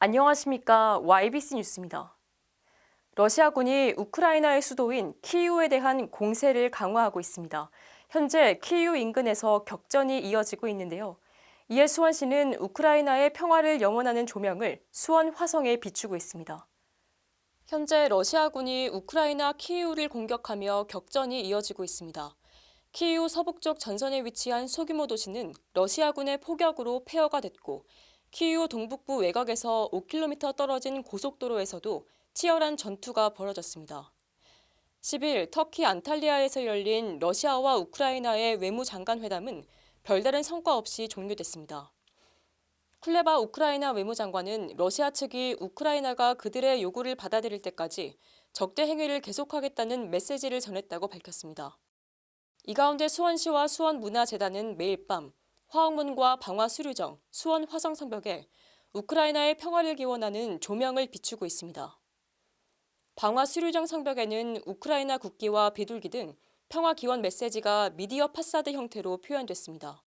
안녕하십니까. YBC 뉴스입니다. 러시아군이 우크라이나의 수도인 키이우에 대한 공세를 강화하고 있습니다. 현재 키이우 인근에서 격전이 이어지고 있는데요. 이에 수원 시는 우크라이나의 평화를 영원하는 조명을 수원 화성에 비추고 있습니다. 현재 러시아군이 우크라이나 키이우를 공격하며 격전이 이어지고 있습니다. 키이우 서북쪽 전선에 위치한 소규모 도시는 러시아군의 포격으로 폐허가 됐고 키이우 동북부 외곽에서 5km 떨어진 고속도로에서도 치열한 전투가 벌어졌습니다. 10일 터키 안탈리아에서 열린 러시아와 우크라이나의 외무장관 회담은 별다른 성과 없이 종료됐습니다. 쿨레바 우크라이나 외무장관은 러시아 측이 우크라이나가 그들의 요구를 받아들일 때까지 적대 행위를 계속하겠다는 메시지를 전했다고 밝혔습니다. 이 가운데 수원시와 수원문화재단은 매일 밤 화학문과 방화수류정, 수원 화성성벽에 우크라이나의 평화를 기원하는 조명을 비추고 있습니다. 방화수류정 성벽에는 우크라이나 국기와 비둘기 등 평화 기원 메시지가 미디어 파사드 형태로 표현됐습니다.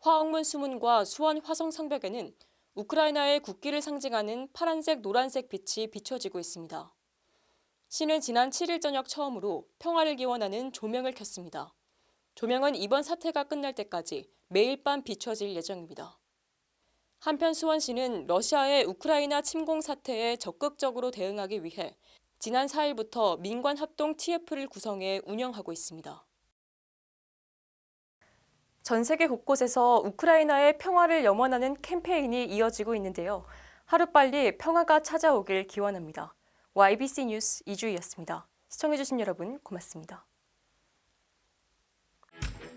화학문 수문과 수원 화성 성벽에는 우크라이나의 국기를 상징하는 파란색, 노란색 빛이 비춰지고 있습니다. 시는 지난 7일 저녁 처음으로 평화를 기원하는 조명을 켰습니다. 조명은 이번 사태가 끝날 때까지 매일 밤 비춰질 예정입니다. 한편 수원시는 러시아의 우크라이나 침공 사태에 적극적으로 대응하기 위해 지난 4일부터 민관 합동 TF를 구성해 운영하고 있습니다. 전 세계 곳곳에서 우크라이나의 평화를 염원하는 캠페인이 이어지고 있는데요. 하루빨리 평화가 찾아오길 기원합니다. YBC 뉴스 이주희였습니다. 시청해주신 여러분 고맙습니다.